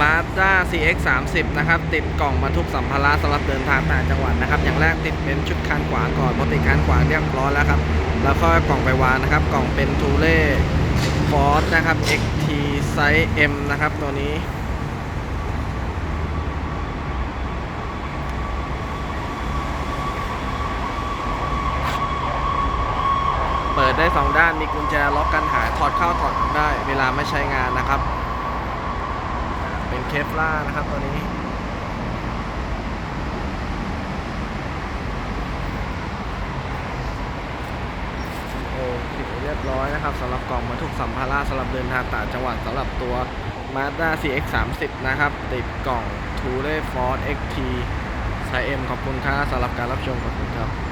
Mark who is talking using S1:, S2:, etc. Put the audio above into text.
S1: Mazda CX 30นะครับ ติดกล่องบรรทุกสัมภาระสำหรับเดินทางต่างจังหวัดนะครับ อย่างแรกติดเป็นชุดคานขวางก่อนพอติดคานขวางเรียบร้อยแล้วครับ แล้วก็กล่องไปวางนะครับ กล่องเป็นทูเล่ฟอร์สนะครับ XT ไซส์ M นะครับ ตัวนี้เปิดได้สองด้านมีกุญแจล็อกกันหายถอดเข้าถอดออกได้ เวลาไม่ใช้งานนะครับ เป็นเคฟล่านะครับตัวนี้ โอเคเรียบร้อยนะครับสำหรับกล่องบรรทุกสัมภาระสำหรับเดินทางต่างจังหวัดสำหรับตัว Mazda CX 30 นะครับ ติดกล่อง t o u r e Force XT ไซส์ M ขอบคุณครับสำหรับการรับชมขอบคุณครับ